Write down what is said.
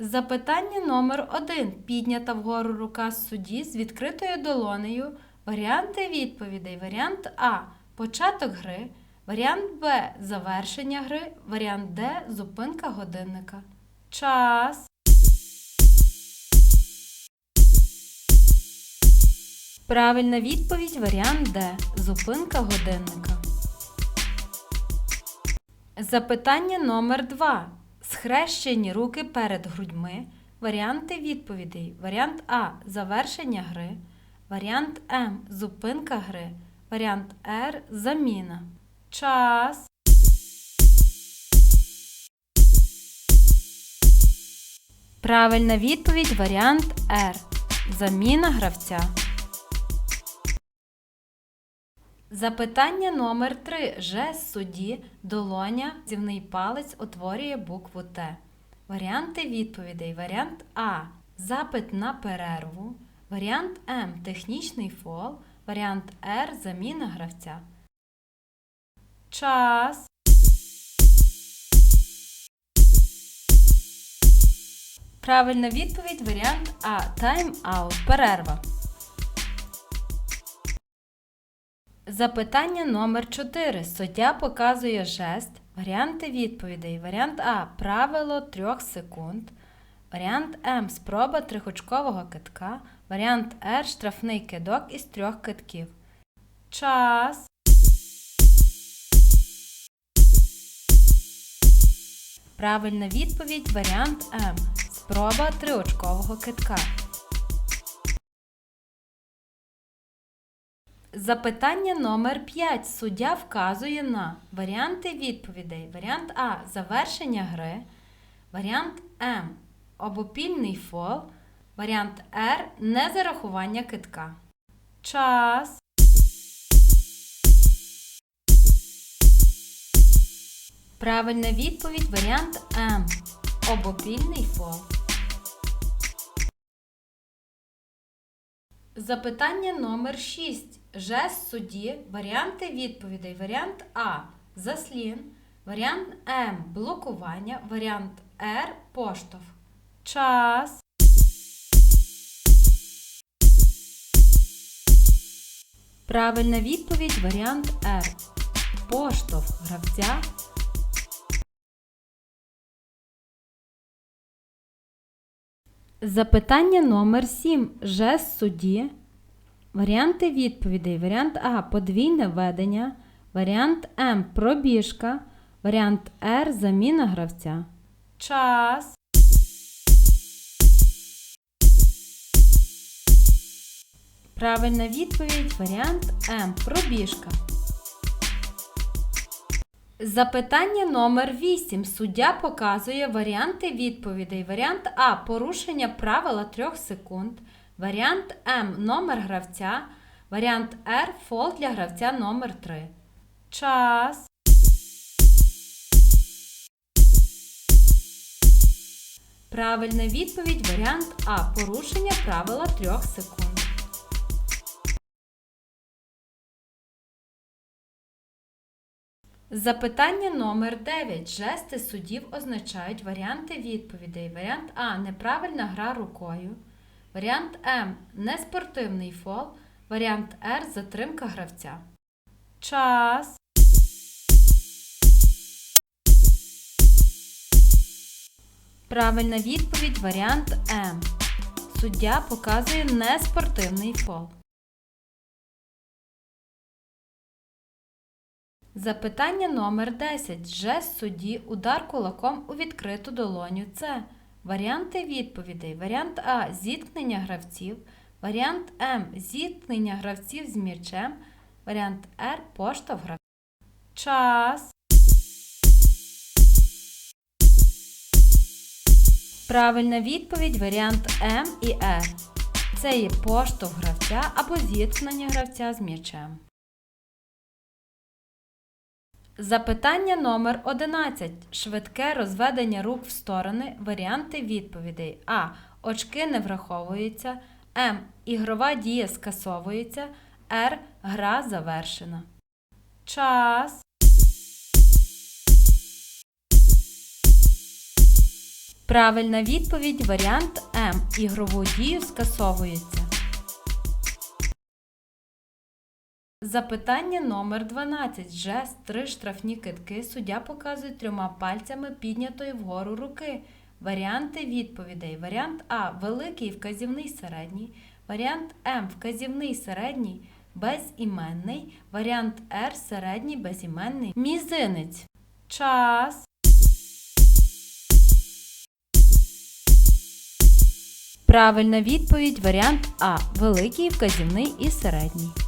Запитання номер 1. Піднята вгору рука судді з відкритою долонею. Варіанти відповідей. Варіант А. Початок гри. Варіант Б. Завершення гри. Варіант Д. Зупинка годинника. Час. Правильна відповідь варіант Д. Зупинка годинника. Запитання номер 2. Схрещені руки перед грудьми. Варіанти відповідей. Варіант А. Завершення гри. Варіант М. Зупинка гри. Варіант Р. Заміна. Час. Правильна відповідь варіант Р. Заміна гравця. Запитання номер 3. Жест судді, долоня, зівний палець утворює букву Т. Варіанти відповідей. Варіант А. Запит на перерву. Варіант М. Технічний фол. Варіант Р. Заміна гравця. Час. Правильна відповідь варіант А. Тайм-аут. Перерва. Запитання номер 4. Суддя показує жест. Варіанти відповідей. Варіант А. Правило 3 секунд. Варіант М. Спроба трихочкового китка. Варіант Р. Штрафний кидок із трьох китків. Час. Правильна відповідь варіант М. Спроба триочкового китка. Запитання номер 5. Суддя вказує на варіанти відповідей. Варіант А. Завершення гри. Варіант М. Обопільний фол. Варіант Р. Незарахування китка. Час. Правильна відповідь варіант М. Обопільний фол. Запитання номер 6. Жест судді. Варіанти відповідей. Варіант А. Заслін. Варіант М. Блокування. Варіант Р. Поштовх. Час. Правильна відповідь варіант Р. Поштовх гравця. Запитання номер 7. Жест судді. Варіанти відповідей. Варіант А. Подвійне ведення. Варіант М. Пробіжка. Варіант Р. Заміна гравця. Час. Правильна відповідь. Варіант М. Пробіжка. Запитання номер 8. Суддя показує варіанти відповідей. Варіант А. Порушення правила 3 секунд. Варіант М. Номер гравця. Варіант Р. Фол для гравця номер 3. Час. Правильна відповідь варіант А. Порушення правила 3 секунд. Запитання номер 9. Жести суддів означають варіанти відповідей. Варіант А. Неправильна гра рукою. Варіант М. Неспортивний фол. Варіант Р. Затримка гравця. Час. Правильна відповідь варіант М. Суддя показує неспортивний фол. Запитання номер 10. Жест судді удар кулаком у відкриту долоню С. Варіанти відповідей. Варіант А. Зіткнення гравців. Варіант М. Зіткнення гравців з м'ячем. Варіант Р. Поштовх гравців. Час. Правильна відповідь варіант М і Р. Це є поштовх гравця або зіткнення гравця з м'ячем. Запитання номер 11. Швидке розведення рук в сторони. Варіанти відповідей. А. Очки не враховуються. М. Ігрова дія скасовується. Р. Гра завершена. Час. Правильна відповідь варіант М. Ігрову дію скасовується. Запитання номер 12. Жест три штрафні китки. Суддя показує трьома пальцями піднятої вгору руки. Варіанти відповідей. Варіант А. Великий вказівний середній. Варіант М. Вказівний середній безіменний. Варіант Р. Середній безіменний. Мізинець. Час. Правильна відповідь варіант А. Великий, вказівний і середній.